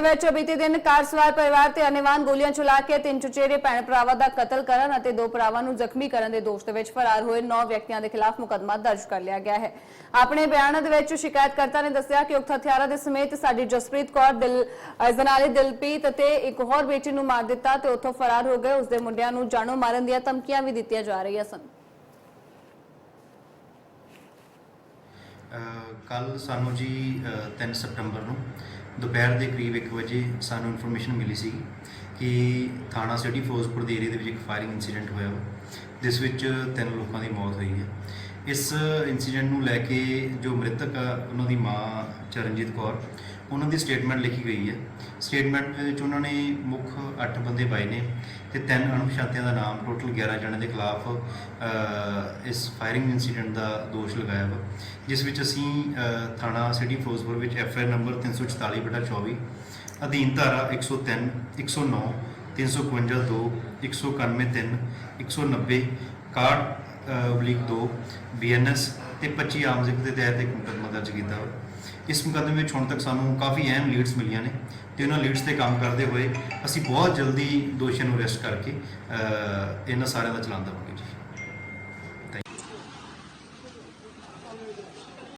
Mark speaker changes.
Speaker 1: ਦੇ ਵਿੱਚ ਬੀਤੇ ਦਿਨ ਕਾਰ ਸਵਾਰ ਪਰਿਵਾਰ ਤੇ ਅਨਿਵਾਨ ਗੋਲੀਆਂ ਚਲਾ ਕੇ ਤਿੰਨ ਚੁਚੇਰੇ, ਭੈਣ ਭਰਾਵਾਂ ਦਾ ਕਤਲ ਕਰਨ ਅਤੇ ਦੋ ਭਰਾਵਾਂ ਨੂੰ ਜ਼ਖਮੀ ਕਰਨ ਦੇ ਦੋਸ਼ ਦੇ ਵਿੱਚ ਫਰਾਰ ਹੋਏ 9 ਵਿਅਕਤੀਆਂ ਦੇ ਖਿਲਾਫ ਮੁਕੱਦਮਾ ਦਰਜ ਕਰ ਲਿਆ ਗਿਆ ਹੈ। ਆਪਣੇ ਬਿਆਨ ਦੇ ਵਿੱਚ ਸ਼ਿਕਾਇਤਕਰਤਾ ਨੇ ਦੱਸਿਆ ਕਿ ਉਕਤ ਹਥਿਆਰਾਂ ਦੇ ਸਮੇਤ ਸਾਡੀ ਜਸਪ੍ਰੀਤ ਕੌਰ, ਦਿਲ ਜਨਾਲੇ ਦਿਲਪ੍ਰੀਤ ਅਤੇ ਇੱਕ ਹੋਰ ਬੇਟੀ ਨੂੰ ਮਾਰ ਦਿੱਤਾ ਤੇ ਉੱਥੋਂ ਫਰਾਰ ਹੋ ਗਏ। ਉਸਦੇ ਮੁੰਡਿਆਂ ਨੂੰ ਜਾਨੋਂ ਮਾਰਨ ਦੀਆਂ ਧਮਕੀਆਂ ਵੀ ਦਿੱਤੀਆਂ ਜਾ ਰਹੀਆਂ ਸਨ।
Speaker 2: ਕੱਲ ਸਾਨੂੰ ਜੀ 3 ਸਤੰਬਰ ਨੂੰ ਦੁਪਹਿਰ ਦੇ ਕਰੀਬ 1 ਵਜੇ ਸਾਨੂੰ ਇਨਫੋਰਮੇਸ਼ਨ ਮਿਲੀ ਸੀ ਕਿ ਥਾਣਾ ਸਿਟੀ ਫਿਰੋਜ਼ਪੁਰ ਦੇ ਏਰੀਆ ਦੇ ਵਿੱਚ ਇੱਕ ਫਾਇਰਿੰਗ ਇਨਸੀਡੈਂਟ ਹੋਇਆ ਜਿਸ ਵਿੱਚ ਤਿੰਨ ਲੋਕਾਂ ਦੀ ਮੌਤ ਹੋਈ ਇਸ ਇਨਸੀਡੈਂਟ ਨੂੰ ਲੈ ਕੇ ਜੋ ਮ੍ਰਿਤਕ ਆ, ਉਹਨਾਂ ਦੀ ਮਾਂ ਚਰਨਜੀਤ ਕੌਰ, ਉਹਨਾਂ ਦੀ ਸਟੇਟਮੈਂਟ ਲਿਖੀ ਗਈ ਹੈ। ਸਟੇਟਮੈਂਟ ਵਿੱਚ ਉਹਨਾਂ ਨੇ ਮੁੱਖ 8 ਬੰਦੇ ਪਾਏ ਨੇ ਤੇ ਤਿੰਨ ਅਣਪਛਾਤਿਆਂ ਦਾ ਨਾਮ ਟੋਟਲ 11 ਜਣਿਆਂ ਦੇ ਖਿਲਾਫ ਇਸ ਫਾਇਰਿੰਗ ਇਨਸੀਡੈਂਟ ਦਾ ਦੋਸ਼ ਲਗਾਇਆ ਵਾ, ਜਿਸ ਵਿੱਚ ਅਸੀਂ ਥਾਣਾ ਸਿਟੀ ਫਿਰੋਜ਼ਪੁਰ ਵਿੱਚ ਐਫ ਆਈ ਨੰਬਰ 344 ਬਟਾ 24 ਅਧੀਨ ਧਾਰਾ 103 109 352 2 191 3 190 61 ਬਲੀਕ 2 ਬੀਐਨਐਸ ਤੇ 25 ਆਮ ਜ਼ਿਕਰ ਦੇ ਤਹਿਤ ਇੱਕ ਮੁਕੱਦਮਾ ਦਰਜ ਕੀਤਾ ਹੋਇਆ। ਇਸ ਮੁਕੱਦਮੇ ਵਿੱਚ ਹੁਣ ਤੱਕ ਸਾਨੂੰ ਕਾਫੀ ਅਹਿਮ ਲੀਡਸ ਮਿਲੀਆਂ ਨੇ ਤੇ ਉਹਨਾਂ ਲੀਡਸ ਤੇ ਕੰਮ ਕਰਦੇ ਹੋਏ ਅਸੀਂ ਬਹੁਤ ਜਲਦੀ ਦੋਸ਼ੀਆਂ ਨੂੰ ਅਰੈਸਟ ਕਰਕੇ ਇਹਨਾਂ ਸਾਰਿਆਂ ਦਾ ਚਲਾਨ ਦੇਵਾਂਗੇ ਜੀ।